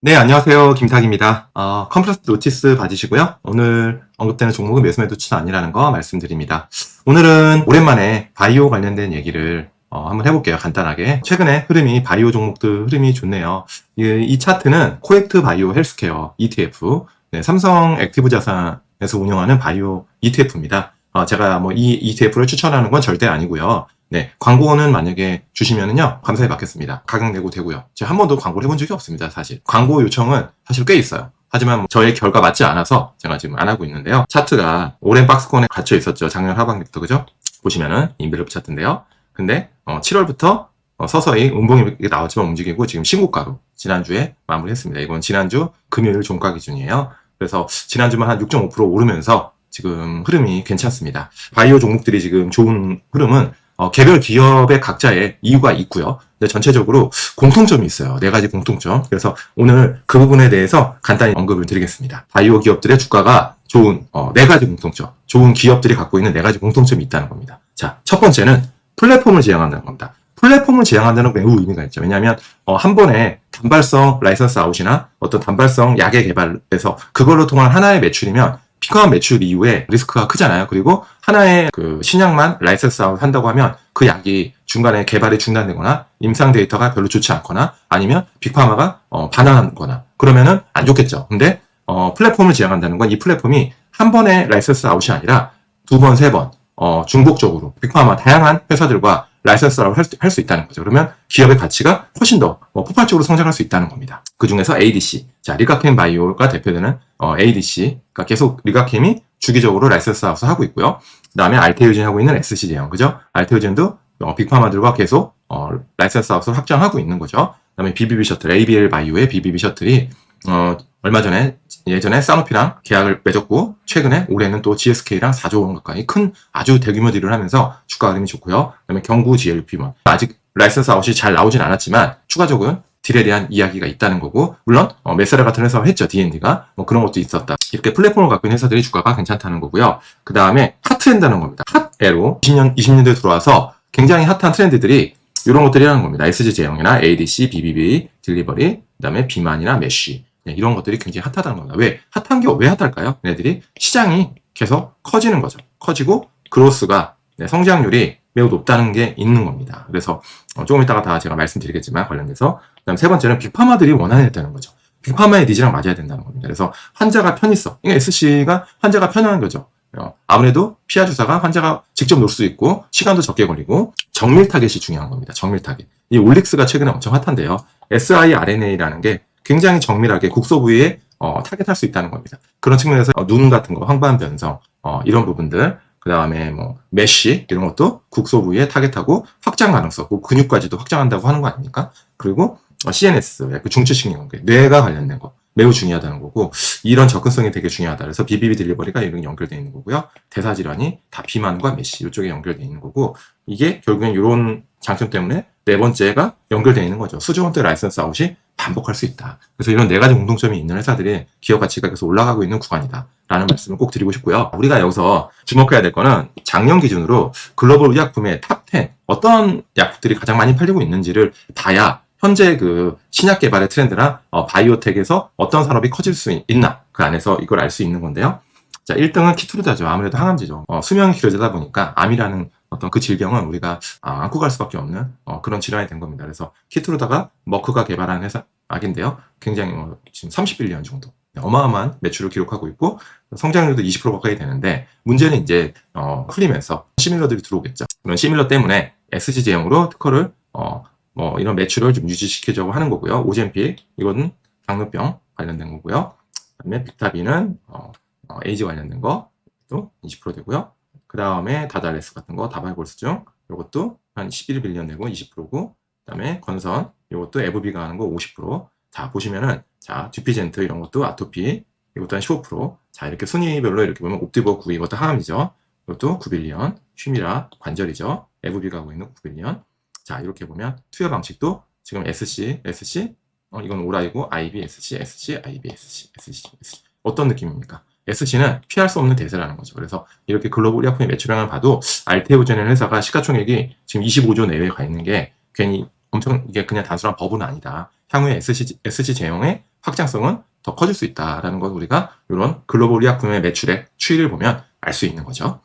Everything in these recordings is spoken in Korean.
네, 안녕하세요. 김탁입니다. 어, 컴플러스 노티스 받으시고요. 오늘 언급되는 종목은 매수매도 추천 아니라는 거 말씀드립니다. 오늘은 오랜만에 바이오 관련된 얘기를 어, 한번 해볼게요. 간단하게. 최근에 흐름이 바이오 종목들 흐름이 좋네요. 이, 이 차트는 코엑트 바이오 헬스케어 ETF, 네, 삼성 액티브 자산에서 운영하는 바이오 ETF입니다. 어, 제가 뭐 이 ETF를 추천하는 건 절대 아니고요. 네, 광고는 만약에 주시면은요, 감사히 받겠습니다. 가격 내고 되고요. 제가 한 번도 광고를 해본 적이 없습니다, 사실. 광고 요청은 사실 꽤 있어요. 하지만 저의 결과 맞지 않아서 제가 지금 안 하고 있는데요. 차트가 오랜 박스권에 갇혀 있었죠. 작년 하반기부터, 그죠? 보시면은 인벨롭 차트인데요. 근데, 어, 7월부터 서서히 음봉이 이렇게 나왔지만 움직이고 지금 신고가로 지난주에 마무리했습니다. 이건 지난주 금요일 종가 기준이에요. 그래서 지난주만 한 6.5% 오르면서 지금 흐름이 괜찮습니다. 바이오 종목들이 지금 좋은 흐름은 어, 개별 기업의 각자의 이유가 있고요. 근데 전체적으로 공통점이 있어요. 네 가지 공통점. 그래서 오늘 그 부분에 대해서 간단히 언급을 드리겠습니다. 바이오 기업들의 주가가 좋은 어, 네 가지 공통점, 좋은 기업들이 갖고 있는 네 가지 공통점이 있다는 겁니다. 자, 첫 번째는 플랫폼을 지향한다는 겁니다. 플랫폼을 지향한다는 건 매우 의미가 있죠. 왜냐하면 어, 한 번에 단발성 라이선스 아웃이나 어떤 단발성 약의 개발에서 그걸로 통한 하나의 매출이면 피크한 매출 이후에 리스크가 크잖아요. 그리고 하나의 그 신약만 라이선스 아웃 한다고 하면 그 약이 중간에 개발이 중단되거나 임상 데이터가 별로 좋지 않거나 아니면 빅파마가 어, 반환하거나 그러면은 안 좋겠죠. 근데 어, 플랫폼을 지향한다는 건 이 플랫폼이 한 번의 라이선스 아웃이 아니라 두 번, 세 번, 어, 중복적으로 빅파마 다양한 회사들과 라이선스라고 할 수 있다는 거죠. 그러면 기업의 가치가 훨씬 더 어, 폭발적으로 성장할 수 있다는 겁니다. 그 중에서 ADC, 자 리가캠 바이오가 대표되는 어, ADC, 가 계속 리가캠이 주기적으로 라이선스 아웃을 하고 있고요. 그다음에 알테오젠 하고 있는 SC 제형, 그죠? 알테오젠도 어, 빅파마들과 계속 어, 라이선스 아웃을 확장하고 있는 거죠. 그다음에 BBB 셔틀, ABL 바이오의 BBB 셔틀이 어, 얼마 전에 예전에 사노피랑 계약을 맺었고 최근에 올해는 또 GSK랑 4조 원 가까이 큰 아주 대규모 딜을 하면서 주가 흐름이 좋고요. 그다음에 경구 GLP1 아직 라이선스 아웃이 잘 나오진 않았지만 추가적으로 딜에 대한 이야기가 있다는 거고 물론 어, 메세라 같은 회사가 했죠 D&D가. 뭐 그런 것도 있었다. 이렇게 플랫폼을 갖고 있는 회사들이 주가가 괜찮다는 거고요. 그 다음에 핫트렌드라는 겁니다. 핫에로 20년 20년대에 들어와서 굉장히 핫한 트렌드들이 이런 것들이라는 겁니다. SG 제형이나 ADC, BBB, 딜리버리 그 다음에 비만이나 메쉬 네, 이런 것들이 굉장히 핫하다는 겁니다 왜 핫한 게 왜 핫할까요? 얘네들이 시장이 계속 커지는 거죠 커지고 그로스가 네, 성장률이 매우 높다는 게 있는 겁니다. 그래서 어, 조금 이따가 다 제가 말씀드리겠지만 관련돼서 그다음 세 번째는 빅파마들이 원하는 거죠. 빅파마의 니즈랑 맞아야 된다는 겁니다. 그래서 환자가 편있어. 이게 SC가 환자가 편한 거죠. 어, 아무래도 피하 주사가 환자가 직접 놓을 수 있고 시간도 적게 걸리고 정밀 타겟이 중요한 겁니다. 정밀 타겟. 이 올릭스가 최근에 엄청 핫한데요. siRNA라는 게 굉장히 정밀하게 국소 부위에 어, 타겟할 수 있다는 겁니다. 그런 측면에서 어, 눈 같은 거, 황반 변성 어, 이런 부분들 그 다음에 뭐 메쉬 이런 것도 국소 부위에 타겟하고 확장 가능성, 그 근육까지도 확장한다고 하는 거 아닙니까? 그리고 어, CNS, 그 중추신경계, 뇌가 관련된 거 매우 중요하다는 거고 이런 접근성이 되게 중요하다. 그래서 BBB 딜리버리가 이런 연결되어 있는 거고요. 대사 질환이 다 비만과 메쉬 이쪽에 연결되어 있는 거고 이게 결국엔 이런 장점 때문에 네 번째가 연결되어 있는 거죠. 수조원대 라이선스 아웃이 반복할 수 있다. 그래서 이런 네 가지 공통점이 있는 회사들이 기업 가치가 계속 올라가고 있는 구간이다. 라는 말씀을 꼭 드리고 싶고요. 우리가 여기서 주목해야 될 거는 작년 기준으로 글로벌 의약품의 탑 10, 어떤 약들이 가장 많이 팔리고 있는지를 봐야 현재 그 신약 개발의 트렌드나 어, 바이오텍에서 어떤 산업이 커질 수 있나 그 안에서 이걸 알 수 있는 건데요. 자, 1등은 키투르다죠. 아무래도 항암제죠. 어, 수명이 길어지다 보니까 암이라는 어떤 그 질병은 우리가 아, 안고 갈 수밖에 없는 어, 그런 질환이 된 겁니다. 그래서 키투르다가 머크가 개발한 회사 악인데요. 굉장히 어, 지금 31년 정도 어마어마한 매출을 기록하고 있고 성장률도 20% 가까이 되는데 문제는 이제 어, 풀리면서 시밀러들이 들어오겠죠. 그런 시밀러 때문에 SG 제형으로 특허를 어, 뭐 이런 매출을 좀 유지시키려고 하는 거고요. 오젠픽 이거는 당뇨병 관련된 거고요. 그다음에 빅타비는 어, 어, 에이즈 관련된 거 또 20% 되고요. 그 다음에 다달레스 같은 거 다발골수중 이것도 한 11빌리언 내고 20%고 그 다음에 건선 이것도 에브비가 하는 거 50%. 자 보시면은 자 듀피젠트 이런 것도 아토피 이것도 한 15%자 이렇게 순위별로 이렇게 보면 옵티버 9 이것도 항암이죠. 이것도 9빌리언. 쉬미라 관절이죠. 에브비가 하고 있는 9빌리언. 자 이렇게 보면 투여 방식도 지금 SC SC 어, 이건 오라이고 IB SC SC IB SC SC, SC 어떤 느낌입니까? SC는 피할 수 없는 대세라는 거죠. 그래서 이렇게 글로벌 의약품의 매출량을 봐도 알테오젠이라는 회사가 시가총액이 지금 25조 내외에 가 있는 게 괜히 엄청 이게 그냥 단순한 버블은 아니다. 향후에 SC, SC 제형의 확장성은 더 커질 수 있다라는 걸 우리가 이런 글로벌 의약품의 매출액 추이를 보면 알 수 있는 거죠.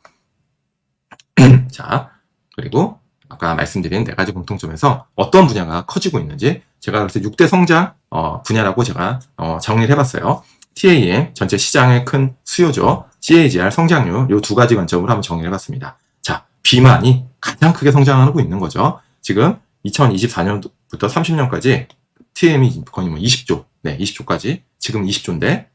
자, 그리고 아까 말씀드린 네 가지 공통점에서 어떤 분야가 커지고 있는지 제가 그래서 6대 성장 어, 분야라고 제가 어, 정리를 해봤어요. TAM 전체 시장의 큰 수요죠. CAGR 성장률 이두 가지 관점으로 한번 정리를 해봤습니다. 자, 비만이 가장 크게 성장하고 있는 거죠. 지금 2024년부터 30년까지 TM이 거의 뭐 20조, 네, 20조까지 지금 20조인데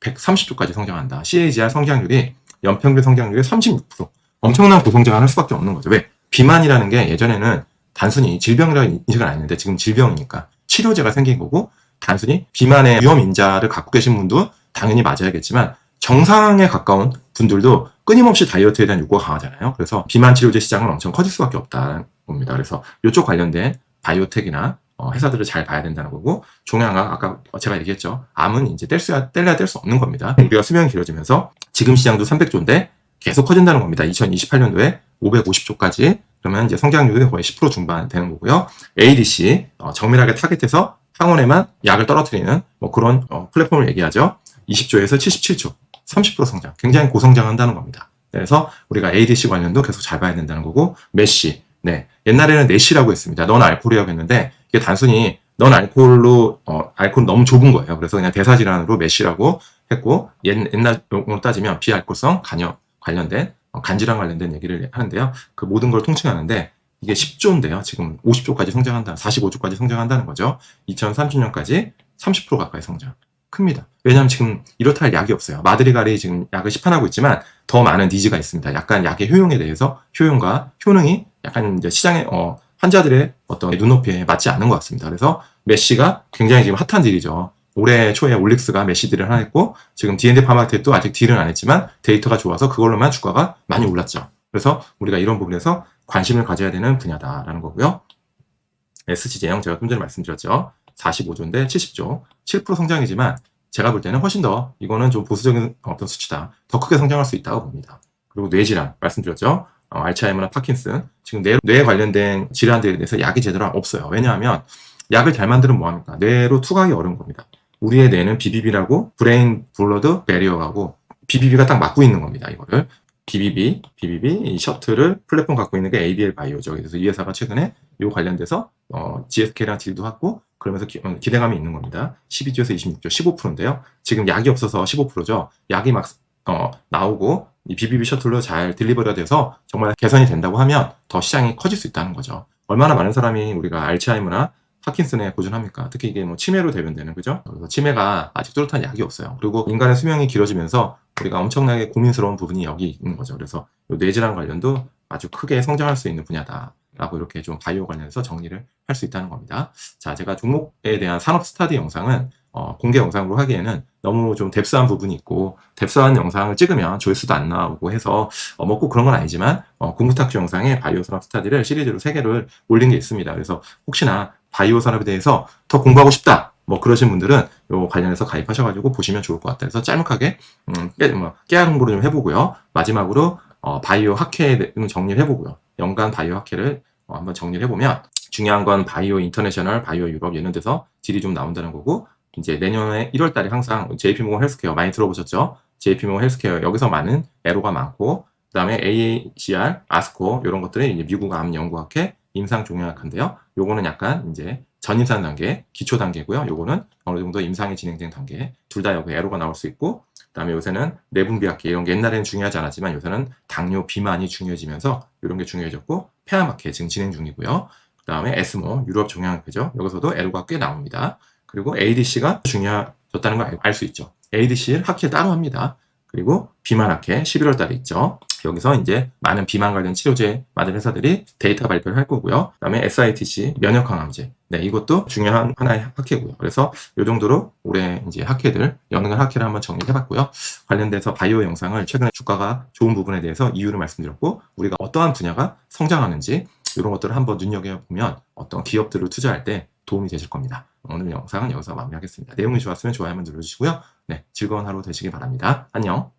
130조까지 성장한다. CAGR 성장률이 연평균 성장률의 36% 엄청난 고성장을 할 수밖에 없는 거죠. 왜? 비만이라는 게 예전에는 단순히 질병이라는 인식을 안 했는데 지금 질병이니까 치료제가 생긴 거고 단순히 비만의 위험 인자를 갖고 계신 분도 당연히 맞아야겠지만 정상에 가까운 분들도 끊임없이 다이어트에 대한 욕구가 강하잖아요. 그래서 비만 치료제 시장은 엄청 커질 수밖에 없다는 겁니다. 그래서 이쪽 관련된 바이오텍이나 어, 회사들을 잘 봐야 된다는 거고 종양아 아까 제가 얘기했죠. 암은 이제 뗄 수야 뗄래야 뗄 수 없는 겁니다. 우리가 수명이 길어지면서 지금 시장도 300조인데 계속 커진다는 겁니다. 2028년도에 550조까지 그러면 이제 성장률이 거의 10% 중반 되는 거고요. ADC 어, 정밀하게 타겟해서 항원에만 약을 떨어뜨리는 뭐 그런 어, 플랫폼을 얘기하죠. 20조에서 77조, 30% 성장, 굉장히 고성장한다는 겁니다. 그래서 우리가 ADC 관련도 계속 잘 봐야 된다는 거고 메시, 네 옛날에는 내시라고 했습니다. 넌 알코올이라고 했는데 이게 단순히 넌 알코올로 어, 알코올 너무 좁은 거예요. 그래서 그냥 대사질환으로 메시라고 했고 옛, 옛날 용어로 따지면 비알코올성 간염 관련된 어, 간질환 관련된 얘기를 하는데요. 그 모든 걸 통칭하는데 이게 10조인데요. 지금 50조까지 성장한다, 45조까지 성장한다는 거죠. 2030년까지 30% 가까이 성장. 큽니다. 왜냐하면 지금 이렇다 할 약이 없어요. 마드리갈이 지금 약을 시판하고 있지만 더 많은 니즈가 있습니다. 약간 약의 효용에 대해서 효용과 효능이 약간 이제 시장에 어, 환자들의 어떤 눈높이에 맞지 않는 것 같습니다. 그래서 메시가 굉장히 지금 핫한 딜이죠. 올해 초에 올릭스가 메시 딜을 하나 했고 지금 D&D 파마텍도 아직 딜은 안 했지만 데이터가 좋아서 그걸로만 주가가 많이 올랐죠. 그래서 우리가 이런 부분에서 관심을 가져야 되는 분야다라는 거고요. SG제형 제가 좀 전에 말씀드렸죠. 45조인데 70조, 7% 성장이지만 제가 볼 때는 훨씬 더 이거는 좀 보수적인 어떤 수치다. 더 크게 성장할 수 있다고 봅니다. 그리고 뇌질환 말씀드렸죠. 어, 알츠하이머나 파킨슨 지금 뇌, 뇌에 관련된 질환들에 대해서 약이 제대로 없어요. 왜냐하면 약을 잘 만들면 뭐합니까? 뇌로 투과하기 어려운 겁니다. 우리의 뇌는 BBB라고 브레인 블러드 베리어하고 BBB가 딱 막고 있는 겁니다. 이거를 BBB, BBB 이 셔틀을 플랫폼 갖고 있는 게 ABL 바이오죠. 그래서 이 회사가 최근에 이 관련돼서 어, GSK랑 딜도 하고 그러면서 기, 어, 대감이 있는 겁니다. 12조에서 26조, 15%인데요. 지금 약이 없어서 15%죠. 약이 막 어, 나오고 이 BBB 셔틀로 잘 딜리버리가 돼서 정말 개선이 된다고 하면 더 시장이 커질 수 있다는 거죠. 얼마나 많은 사람이 우리가 알츠하이머나 파킨슨에 고전합니까? 특히 이게 뭐 치매로 대변되는 거죠. 그래서 치매가 아직 뚜렷한 약이 없어요. 그리고 인간의 수명이 길어지면서 우리가 엄청나게 고민스러운 부분이 여기 있는 거죠. 그래서 뇌질환 관련도 아주 크게 성장할 수 있는 분야다. 라고 이렇게 좀 바이오 관련해서 정리를 할 수 있다는 겁니다. 자, 제가 종목에 대한 산업 스타디 영상은 어, 공개 영상으로 하기에는 너무 좀 뎁스한 부분이 있고 뎁스한 영상을 찍으면 조회수도 안 나오고 해서 어, 뭐꼭 그런 건 아니지만 어, 공부탁주 영상에 바이오 산업 스타디를 시리즈로 3개를 올린 게 있습니다. 그래서 혹시나 바이오 산업에 대해서 더 공부하고 싶다. 뭐 그러신 분들은 요 관련해서 가입하셔가지고 보시면 좋을 것 같아요. 그래서 짤막하게 음, 깨, 뭐, 깨알 홍보를 좀 해보고요. 마지막으로 어, 바이오 학회 정리를 해보고요. 연간 바이오 학회를 어, 한번 정리를 해보면 중요한 건 바이오 인터내셔널, 바이오 유럽 이런 데서 딜이 좀 나온다는 거고 이제 내년에 1월 달에 항상 JP모건 헬스케어 많이 들어보셨죠? JP모건 헬스케어 여기서 많은 에로가 많고 그다음에 AACR, 아스코 이런 것들은 이제 미국 암 연구학회 임상 종양학회인데요. 요거는 약간 이제 전임상 단계, 기초 단계고요. 요거는 어느 정도 임상이 진행된 단계. 둘 다 여기 에로가 나올 수 있고 그다음에 요새는 내분비학회 이런 게 옛날에는 중요하지 않았지만 요새는 당뇨, 비만이 중요해지면서 이런 게 중요해졌고 폐암학회 지금 진행 중이고요. 그다음에 에스모 유럽 종양학회죠. 여기서도 에로가 꽤 나옵니다. 그리고 ADC가 중요해졌다는 걸 알 수 있죠. ADC 학회 따로 합니다. 그리고 비만 학회 11월 달에 있죠. 여기서 이제 많은 비만 관련 치료제 만든 회사들이 데이터 발표를 할 거고요. 그다음에 SITC 면역 항암제. 네, 이것도 중요한 하나의 학회고요. 그래서 이 정도로 올해 이제 학회들 연간 학회를 한번 정리해 봤고요. 관련돼서 바이오 영상을 최근에 주가가 좋은 부분에 대해서 이유를 말씀드렸고 우리가 어떠한 분야가 성장하는지 이런 것들을 한번 눈여겨 보면 어떤 기업들을 투자할 때 도움이 되실 겁니다. 오늘 영상은 여기서 마무리하겠습니다. 내용이 좋았으면 좋아요 한번 눌러주시고요. 네, 즐거운 하루 되시길 바랍니다. 안녕.